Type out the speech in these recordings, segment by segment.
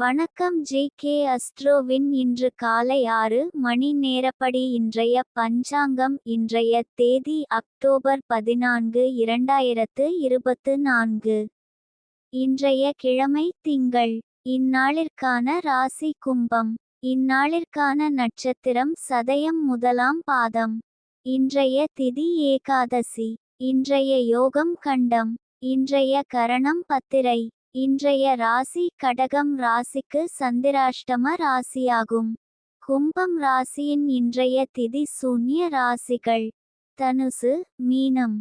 வணக்கம் J K அஸ்ட்ரோவின். இன்று காலை ஆறு மணி நேரப்படி இன்றைய பஞ்சாங்கம் இன்றைய தேதி அக்டோபர் பதினான்கு இரண்டாயிரத்து இருபத்து நான்கு. இன்றைய கிழமை திங்கள் இந்நாளிற்கான ராசி கும்பம் இந்நாளிற்கான நட்சத்திரம் சதயம் முதலாம் பாதம். இன்றைய திதி ஏகாதசி இன்றைய யோகம் கண்டம் இன்றைய கரணம் பத்திரை. இன்றைய ராசி கடகம் ராசிக்கு சந்திராஷ்டம ராசியாகும். கும்பம் ராசியின் இன்றைய திதி சூன்ய ராசிகள். தனுசு மீனம்.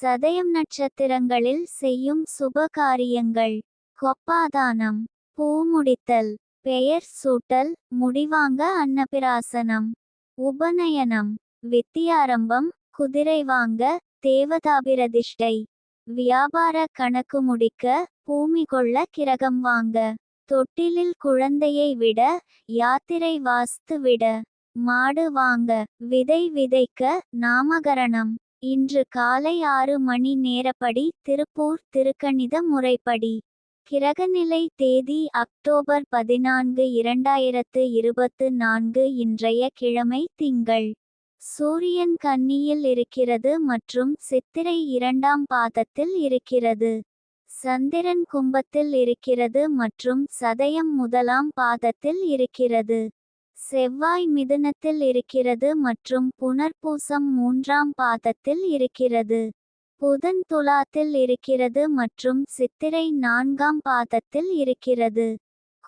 சதயம் நட்சத்திரங்களில் செய்யும் சுப காரியங்கள். கொப்பாதானம் பூமுடித்தல் பெயர் சூட்டல் முடிவாங்க அன்னபிராசனம் உபநயனம் வித்தியாரம்பம் குதிரை வாங்க தேவதாபிரதிஷ்டை. வியாபார கணக்கு முடிக்க பூமி கொள்ள கிரகம் வாங்க. தொட்டிலில் குழந்தையை விட யாத்திரை வாஸ்து விட. மாடு வாங்க. விதை விதைக்க நாமகரணம். இன்று காலை ஆறு மணி நேரப்படி திருப்பூர் திருக்கணித முறைப்படி. கிரகநிலை தேதி அக்டோபர் பதினான்கு இரண்டாயிரத்து இருபத்து நான்கு இன்றைய கிழமை திங்கள். சூரியன் கன்னியில் இருக்கிறது மற்றும் சித்திரை இரண்டாம் பாதத்தில் இருக்கிறது. சந்திரன் கும்பத்தில் இருக்கிறது மற்றும் சதயம் முதலாம் பாதத்தில் இருக்கிறது. செவ்வாய் மிதுனத்தில் இருக்கிறது மற்றும் புனர்பூசம் மூன்றாம் பாதத்தில் இருக்கிறது. புதன் துலாத்தில் இருக்கிறது மற்றும் சித்திரை நான்காம் பாதத்தில் இருக்கிறது.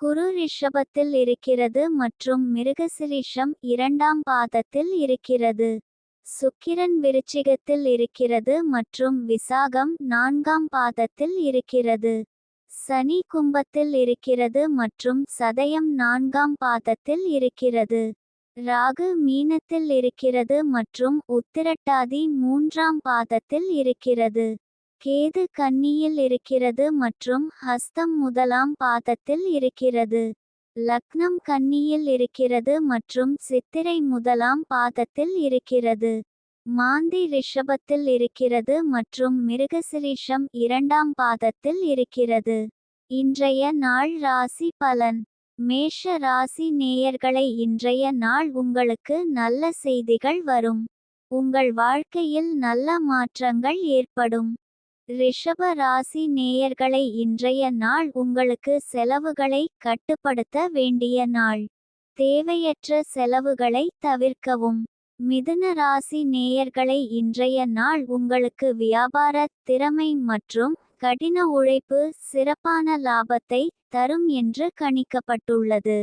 குரு ரிஷபத்தில் இருக்கிறது மற்றும் மிருகசிரிஷம் இரண்டாம் பாதத்தில் இருக்கிறது. சுக்கிரன் விருச்சிகத்தில் இருக்கிறது மற்றும் விசாகம் நான்காம் பாதத்தில் இருக்கிறது. சனி கும்பத்தில் இருக்கிறது மற்றும் சதயம் நான்காம் பாதத்தில் இருக்கிறது. ராகு மீனத்தில் இருக்கிறது மற்றும் உத்திரட்டாதி மூன்றாம் பாதத்தில் இருக்கிறது. கேது கன்னியில் இருக்கிறது மற்றும் ஹஸ்தம் முதலாம் பாதத்தில் இருக்கிறது. லக்னம் கன்னியில் இருக்கிறது மற்றும் சித்திரை முதலாம் பாதத்தில் இருக்கிறது. மாந்தி ரிஷபத்தில் இருக்கிறது மற்றும் மிருகசிரீஷம் இரண்டாம் பாதத்தில் இருக்கிறது. இன்றைய நாள் ராசி பலன். மேஷ ராசி நேயர்களை இன்றைய நாள் உங்களுக்கு நல்ல செய்திகள் வரும். உங்கள் வாழ்க்கையில் நல்ல மாற்றங்கள் ஏற்படும். ரிஷப ராசி நேயர்களை இன்றைய நாள் உங்களுக்கு செலவுகளை கட்டுப்படுத்த வேண்டிய நாள். தேவையற்ற செலவுகளை தவிர்க்கவும். மிதுன ராசி நேயர்களை இன்றைய நாள் உங்களுக்கு வியாபார திறமை மற்றும் கடின உழைப்பு சிறப்பான லாபத்தை தரும் என்று கணிக்கப்பட்டுள்ளது.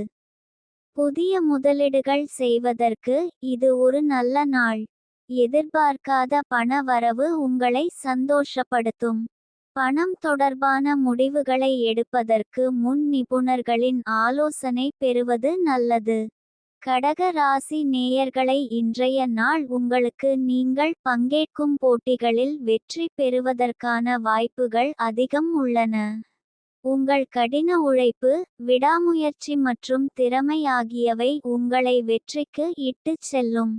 புதிய முதலீடுகள் செய்வதற்கு இது ஒரு நல்ல நாள். எதிர்பார்க்காத பண வரவு உங்களை சந்தோஷப்படுத்தும். பணம் தொடர்பான முடிவுகளை எடுப்பதற்கு முன் நிபுணர்களின் ஆலோசனை பெறுவது நல்லது. கடக ராசி நேயர்களை இன்றைய நாள் உங்களுக்கு நீங்கள் பங்கேற்கும் போட்டிகளில் வெற்றி பெறுவதற்கான வாய்ப்புகள் அதிகம் உள்ளன. உங்கள் கடின உழைப்பு விடாமுயற்சி மற்றும் திறமை ஆகியவை உங்களை வெற்றிக்கு இட்டுச் செல்லும்.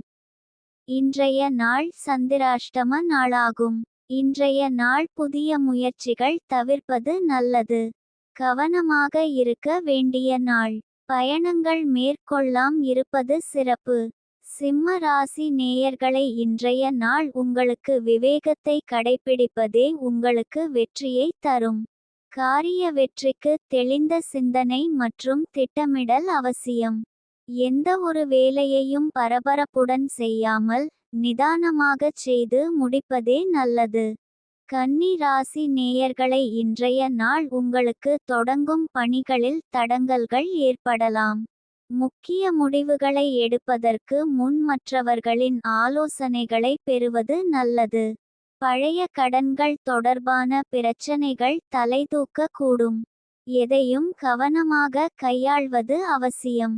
இன்றைய நாள் சந்திராஷ்டம நாளாகும். இன்றைய நாள் புதிய முயற்சிகள் தவிர்ப்பது நல்லது. கவனமாக இருக்க வேண்டிய நாள். பயணங்கள் மேற்கொள்ளாம் இருப்பது சிறப்பு. சிம்ம ராசி நேயர்களை இன்றைய நாள் உங்களுக்கு விவேகத்தை கடைபிடிப்பதே உங்களுக்கு வெற்றியை தரும். காரிய வெற்றிக்கு தெளிந்த சிந்தனை மற்றும் திட்டமிடல் அவசியம். எந்த ஒரு வேலையையும் பரபரப்புடன் செய்யாமல் நிதானமாகச் செய்து முடிப்பதே நல்லது. கன்னி ராசி நேயர்களை இன்றைய நாள் உங்களுக்கு தொடங்கும் பணிகளில் தடங்கல்கள் ஏற்படலாம். முக்கிய முடிவுகளை எடுப்பதற்கு முன் மற்றவர்களின் ஆலோசனைகளை பெறுவது நல்லது. பழைய கடன்கள் தொடர்பான பிரச்சனைகள் தலைதூக்க கூடும் எதையும் கவனமாக கையாள்வது அவசியம்.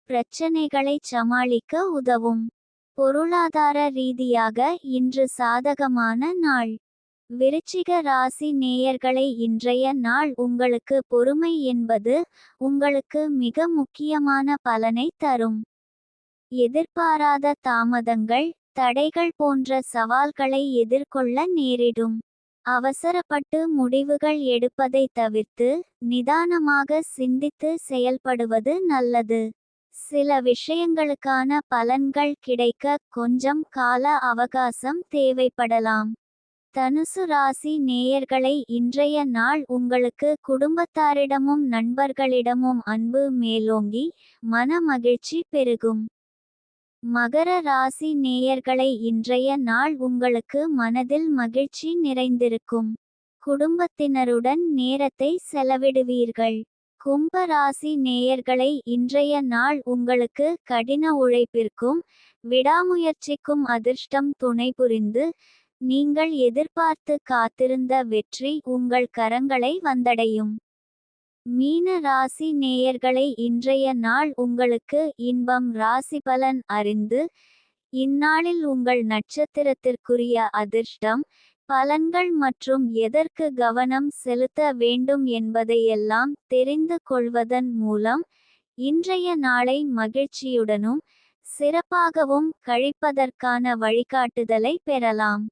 பிரச்சனைகளைச் சமாளிக்க உதவும். பொருளாதார ரீதியாக இன்று சாதகமான நாள். விருச்சிக ராசி நேயர்களை இன்றைய நாள் உங்களுக்கு பொறுமை என்பது உங்களுக்கு மிக முக்கியமான பலனை தரும். எதிர்பாராத தாமதங்கள் தடைகள் போன்ற சவால்களை எதிர்கொள்ள நேரிடும். அவசரப்பட்டு முடிவுகள் எடுப்பதை தவிர்த்து நிதானமாக சிந்தித்து செயல்படுவது நல்லது. சில விஷயங்களுக்கான பலன்கள் கிடைக்க கொஞ்சம் கால அவகாசம் தேவைப்படலாம். தனுசு ராசி நேயர்களை இன்றைய நாள் உங்களுக்கு குடும்பத்தாரிடமும் நண்பர்களிடமும் அன்பு மேலோங்கி மன மகிழ்ச்சி பெருகும். மகர ராசி நேயர்களை இன்றைய நாள் உங்களுக்கு மனதில் மகிழ்ச்சி நிறைந்திருக்கும். குடும்பத்தினருடன் நேரத்தை செலவிடுவீர்கள். கும்ப ராசி நேயர்களை இன்றைய நாள் உங்களுக்கு கடின உழைப்பிற்கும் விடாமுயற்சிக்கும் அதிர்ஷ்டம் துணை புரிந்து நீங்கள் எதிர்பார்த்து காத்திருந்த வெற்றி உங்கள் கரங்களை வந்தடையும். மீன ராசி நேயர்களை இன்றைய நாள் உங்களுக்கு இன்பம் ராசி பலன் அறிந்து இந்நாளில் உங்கள் நட்சத்திரத்திற்குரிய அதிர்ஷ்டம் பலன்கள் மற்றும் எதற்கு கவனம் செலுத்த வேண்டும் என்பதையெல்லாம் தெரிந்து கொள்வதன் மூலம் இன்றைய நாளை மகிழ்ச்சியுடனும் சிறப்பாகவும் கழிப்பதற்கான வழிகாட்டுதலை பெறலாம்.